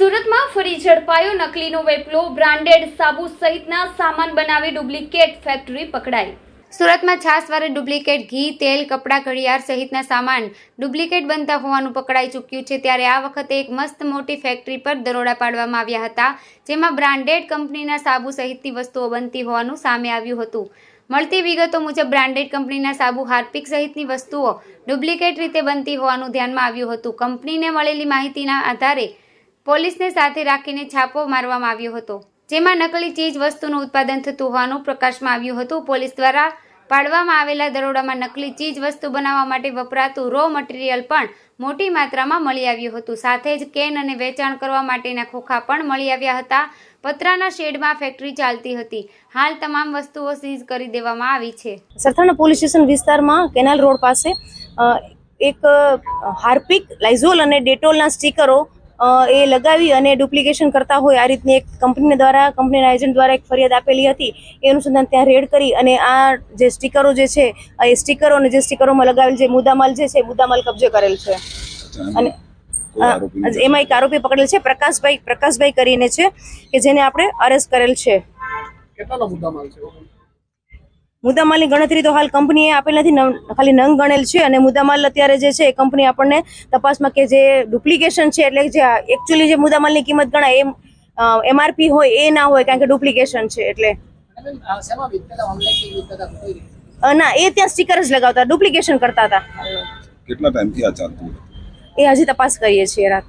સુરતમાં ફરી ઝડપાયો નકલીનો વેપલો. બ્રાન્ડેડ સાબુ સહિતના સામાન બનાવી ડુપ્લિકેટ ફેક્ટરી પકડાઈ. સુરતમાં છાસવારે ડુપ્લિકેટ ઘી, તેલ, કપડાં, ઘડિયાળ સહિતના સામાન ડુપ્લિકેટ બનતા હોવાનું પકડાઈ ચૂક્યું છે. ત્યારે આ વખતે એક મસ્ત મોટી ફેક્ટરી પર દરોડા પાડવામાં આવ્યા હતા, જેમાં બ્રાન્ડેડ કંપનીના સાબુ સહિતની વસ્તુઓ બનતી હોવાનું સામે આવ્યું હતું. મળતી વિગતો મુજબ, બ્રાન્ડેડ કંપનીના સાબુ હાર્પિક સહિતની વસ્તુઓ ડુપ્લિકેટ રીતે બનતી હોવાનું ધ્યાનમાં આવ્યું હતું. કંપનીને મળેલી માહિતીના આધારે પોલીસને સાથે રાખીને છાપો મારવામાં આવ્યો હતો. જેમાં નકલી ચીજ વસ્તુનું ઉત્પાદન થતું હોવાનું પ્રકાશમાં આવ્યું હતું. પોલીસ દ્વારા પાડવામાં આવેલા દરોડામાં નકલી ચીજ વસ્તુ બનાવવા માટે વપરાતું રો મટીરિયલ પણ મોટી માત્રામાં મળી આવ્યું હતું. સાથે જ કેન અને વેચાણ કરવા માટેના ખોખા પણ મળી આવ્યા હતા. પતરાના શેડમાં ફેક્ટરી ચાલતી હતી. હાલ તમામ વસ્તુઓ સીઝ કરી દેવામાં આવી છે. સરથાણા પોલીસ સ્ટેશન વિસ્તારમાં કેનાલ રોડ પાસે એક હાર્પિક, લાઇઝોલ અને ડેટોલના સ્ટીકરો એ લગાવી અને ડુપ્લિકેશન કરતા હોય આ રીતની એક કંપની દ્વારા કંપનીના એજન્ટ દ્વારા એક ફરિયાદ આપેલી હતી. એ અનુસંધાન ત્યાં રેડ કરી અને આ જે સ્ટીકરો જે છે એ સ્ટીકરો અને જે સ્ટીકરોમાં લગાવેલ જે મુદ્દામાલ જે છે એ મુદ્દામાલ કબજે કરેલ છે. અને એમાં એક આરોપી પકડેલ છે પ્રકાશભાઈ પ્રકાશભાઈ કરીને છે કે જેને આપણે અરેસ્ટ કરેલ છે. કેટલાનો મુદ્દામાલ છે? મુદ્દામાલની ગણતરી તો હાલ કંપનીએ આપેલ નથી ખાલી નંગ ગણેલ છે અને મુદ્દામાલ અત્યારે જે છે એ કંપની આપણને તપાસમાં કે જે ડુપ્લિકેશન છે એટલે જે એકચ્યુઅલી જે મુદ્દામાલની કિંમત ગણાય એ એમઆરપી હોય એ ના હોય કારણ કે ડુપ્લિકેશન છે એટલે. ના એ ત્યાં સ્ટીકર જ લગાવતા ડુપ્લિકેશન કરતા હતા. કેટલા ટાઈમથી આ ચાલતું એ હજી તપાસ કરીએ છીએ રાત.